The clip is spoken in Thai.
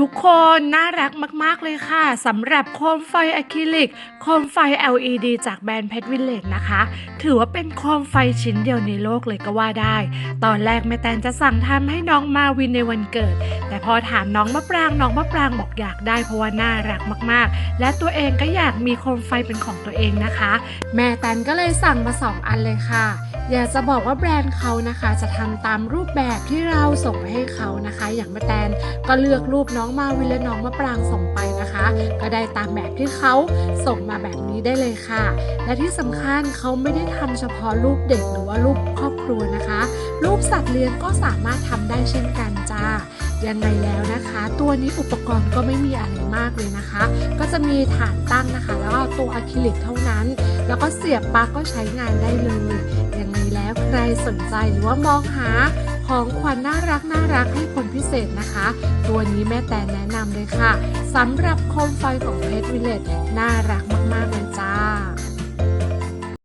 ทุกคนน่ารักมาก ๆ เลยค่ะสำหรับโคมไฟอะคริลิก โคมไฟ LED จากแบรนด์เพชรวิลเลจนะคะ ถือว่าเป็นโคมไฟชิ้นเดียวในโลกเลยก็ว่าได้ ตอนแรกแม่แตนจะสั่งทำให้น้องมาวินในวันเกิด แต่พอถามน้องมะปรางน้องมะปรางบอกอยากได้เพราะว่าน่ารักมากๆ และตัวเองก็อยากมีโคมไฟเป็นของตัวเองนะคะ แม่แตนก็เลยสั่งมาสองอันเลยค่ะ อยากจะบอกว่าแบรนด์เขานะคะ จะทำตามรูปแบบที่เราส่งไปให้เขานะคะ อย่างแม่แตนก็เลือกรูปน้องมาวินและน้องมะปรางส่งไปนะคะ ก็ได้ตามแบบที่เขาส่งมาแบบนี้ได้เลยค่ะ และที่สำคัญเขาไม่ได้ทำเฉพาะรูปเด็กหรือว่ารูปครอบครัวนะคะ รูปสัตว์เลี้ยงก็สามารถทำได้เช่นกันจ้ายังไงแล้วนะคะ ตัวนี้อุปกรณ์ก็ไม่มีอะไรมากเลยนะคะ ก็จะมีฐานตั้งนะคะ แล้วก็ตัวอะคริลิกเท่านั้น แล้วก็เสียบปลั๊กก็ใช้งานได้เลย แล้วใครสนใจหรือว่ามองหาของขวัญน่ารักน่ารักให้คนพิเศษนะคะ ตัวนี้แม่แตนแนะนำเลยค่ะสำหรับโคมไฟของเพชรวิลเลตน่ารักมากๆเลยจ้ะ